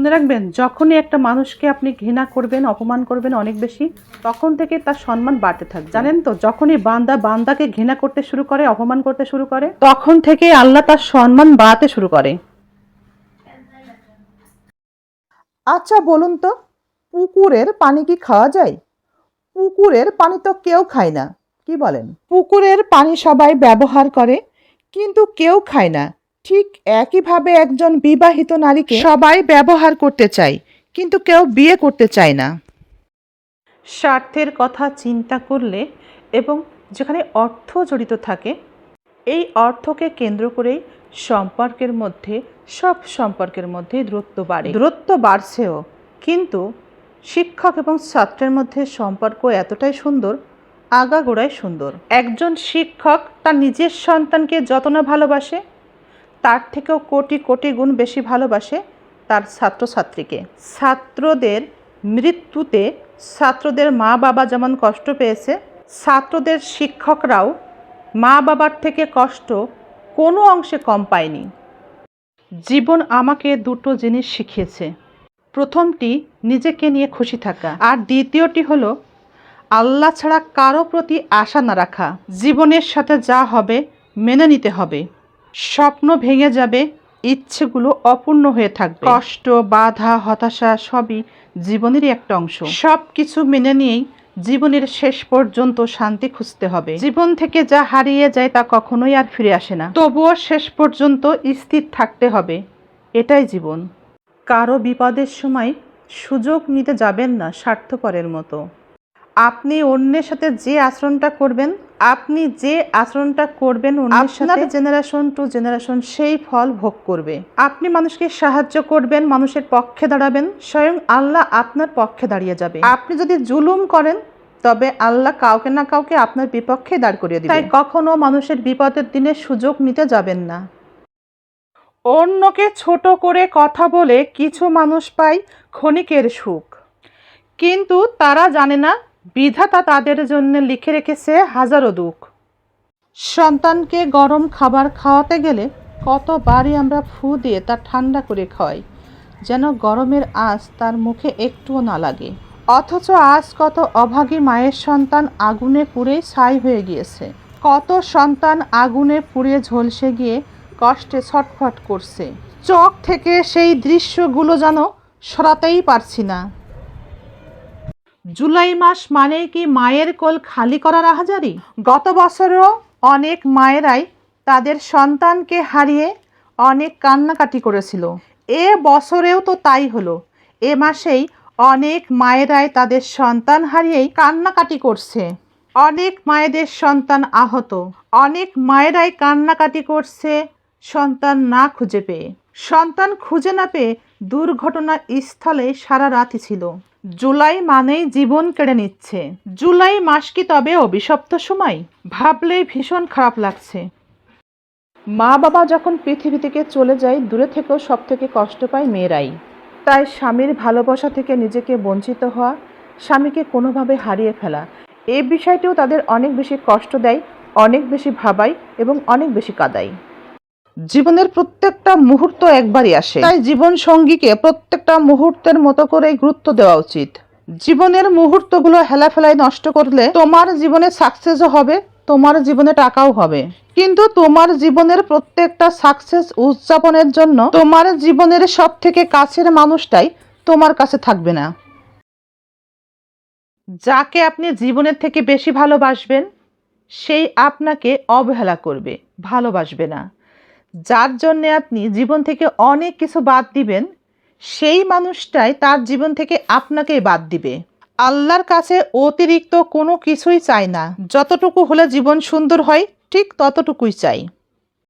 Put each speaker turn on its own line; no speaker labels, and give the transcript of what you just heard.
মনে রাখবেন, যখনই একটা মানুষকে আপনি ঘৃণা করবেন, অপমান করবেন অনেক বেশি, তখন থেকে তার সম্মান বাড়তে থাকবে। জানেন তো, যখনই বান্দা বান্দাকে ঘৃণা করতে শুরু করে, অপমান করতে শুরু করে, তখন থেকে আল্লাহ তার সম্মান বাড়াতে শুরু করে।
আচ্ছা বলুন তো, পুকুরের পানি কি খাওয়া যায়? পুকুরের পানি তো কেউ খায় না, কি বলেন? পুকুরের পানি সবাই ব্যবহার করে, কিন্তু কেউ খায় না। ঠিক একইভাবে একজন বিবাহিত নারীকে সবাই ব্যবহার করতে চায়, কিন্তু কেউ বিয়ে করতে চায় না।
স্বার্থের কথা চিন্তা করলে এবং যেখানে অর্থ জড়িত থাকে, এই অর্থকে কেন্দ্র করেই সম্পর্কের মধ্যে, সব সম্পর্কের মধ্যে দূরত্ব বাড়ে। দূরত্ব বাড়ছেও, কিন্তু শিক্ষক এবং ছাত্রের মধ্যে সম্পর্ক এতটাই সুন্দর, আগাগোড়াই সুন্দর। একজন শিক্ষক তার নিজের সন্তানকে যত না ভালোবাসে তার থেকেও কোটি কোটি গুণ বেশি ভালোবাসে তার ছাত্রছাত্রীকে। ছাত্রদের মৃত্যুতে ছাত্রদের মা বাবা যেমন কষ্ট পেয়েছে, ছাত্রদের শিক্ষকরাও মা বাবার থেকে কষ্ট কোনো অংশে কম পায়নি। জীবন আমাকে দুটো জিনিস শিখিয়েছে। প্রথমটি, নিজেকে নিয়ে খুশি থাকা। আর দ্বিতীয়টি হলো, আল্লাহ ছাড়া কারও প্রতি আশা না রাখা। জীবনের সাথে যা হবে, মেনে নিতে হবে। স্বপ্ন ভেঙে যাবে, ইচ্ছেগুলো অপূর্ণ হয়ে থাকবে। কষ্ট, বাধা, হতাশা সবই জীবনেরই একটা অংশ। সব কিছু মেনে নিয়েই জীবনের শেষ পর্যন্ত শান্তি খুঁজতে হবে। জীবন থেকে যা হারিয়ে যায় তা কখনোই আর ফিরে আসে না। তবুও শেষ পর্যন্ত স্থির থাকতে হবে। এটাই জীবন। কারও বিপদের সময় সুযোগ নিতে যাবেন না, স্বার্থপরের মতো। আপনি অন্যের সাথে যে আচরণটা করবেন আপনি যে আচরণটা করবেন সাথে জেনারেশন টু জেনারেশন সেই ফল ভোগ করবে। আপনি মানুষকে সাহায্য করবেন মানুষের পক্ষে দাঁড়াবেন স্বয়ং আল্লাহ আপনার পক্ষে দাঁড়িয়ে যাবে। আপনি যদি জুলুম করেন তবে আল্লাহ কাউকে না কাউকে আপনার বিপক্ষে দাঁড় করিয়ে দিবে। তাই কখনো মানুষের বিপদের দিনে সুযোগ নিতে যাবেন না। অন্যকে ছোট করে কথা বলে কিছু মানুষ পায় ক্ষণিকের সুখ। কিন্তু তারা জানে না বিধাতা তাদের জন্য লিখে রেখেছে হাজারো দুঃখ। সন্তানকে গরম খাবার খাওয়াতে গেলে কতবারই আমরা ফু দিয়ে তা ঠান্ডা করে খাওয়াই, যেন গরমের আঁচ তার মুখে একটুও না লাগে। অথচ আজ কত অভাগী মায়ের সন্তান আগুনে পুড়ে ছাই হয়ে গিয়েছে। কত সন্তান আগুনে পুড়ে ঝলসে গিয়ে কষ্টে ছটফট করছে। চোখ থেকে সেই দৃশ্যগুলো যেন সরাতেই পারছি না। জুলাই মাস মানেই কি মায়ের কোল খালি করার আহাজারি? গত বছরও অনেক মায়েরাই তাদের সন্তানকে হারিয়ে অনেক কান্নাকাটি করেছিল। এ বছরেও তো তাই হলো। এ মাসেই অনেক মায়েরাই তাদের সন্তান হারিয়েই কান্নাকাটি করছে। অনেক মায়েদের সন্তান আহত। অনেক মায়েরাই কান্নাকাটি করছে সন্তান না খুঁজে পেয়ে। সন্তান খুঁজে না পেয়ে দুর্ঘটনা স্থলে সারা রাতই ছিল। জুলাই মানেই জীবন কেড়ে নিচ্ছে। জুলাই মাস কি তবে অভিশপ্ত সময়? ভাবলেই ভীষণ খারাপ লাগছে। মা বাবা যখন পৃথিবী থেকে চলে যায়, দূরে থেকেও সব থেকে কষ্ট পায় মেয়েরাই। তাই স্বামীর ভালোবাসা থেকে নিজেকে বঞ্চিত হওয়া, স্বামীকে কোনোভাবে হারিয়ে ফেলা এই বিষয়টিও তাদের অনেক বেশি কষ্ট দেয়, অনেক বেশি ভাবায় এবং অনেক বেশি কাদায়। জীবনের প্রত্যেকটা মুহূর্ত একবারই আসে। তাই জীবন সঙ্গীকে প্রত্যেকটা মুহূর্তের মতো করে গুরুত্ব দেওয়া উচিত। জীবনের মুহূর্তগুলো হেলাফেলায় নষ্ট করলে তোমার জীবনে সাকসেসও হবে, তোমার জীবনে টাকাও হবে। কিন্তু তোমার জীবনের প্রত্যেকটা সাকসেস উদযাপনের জন্য তোমার জীবনের সব থেকে কাছের মানুষটাই তোমার কাছে থাকবে না। যাকে আপনি জীবনের থেকে বেশি ভালোবাসবেন, সেই আপনাকে অবহেলা করবে, ভালোবাসবে না। যার জন্যে আপনি জীবন থেকে অনেক কিছু বাদ দিবেন, সেই মানুষটাই তার জীবন থেকে আপনাকে বাদ দিবে। আল্লাহর কাছে অতিরিক্ত কোনো কিছুই চাই না। যতটুকু হলে জীবন সুন্দর হয়, ঠিক ততটুকুই চাই।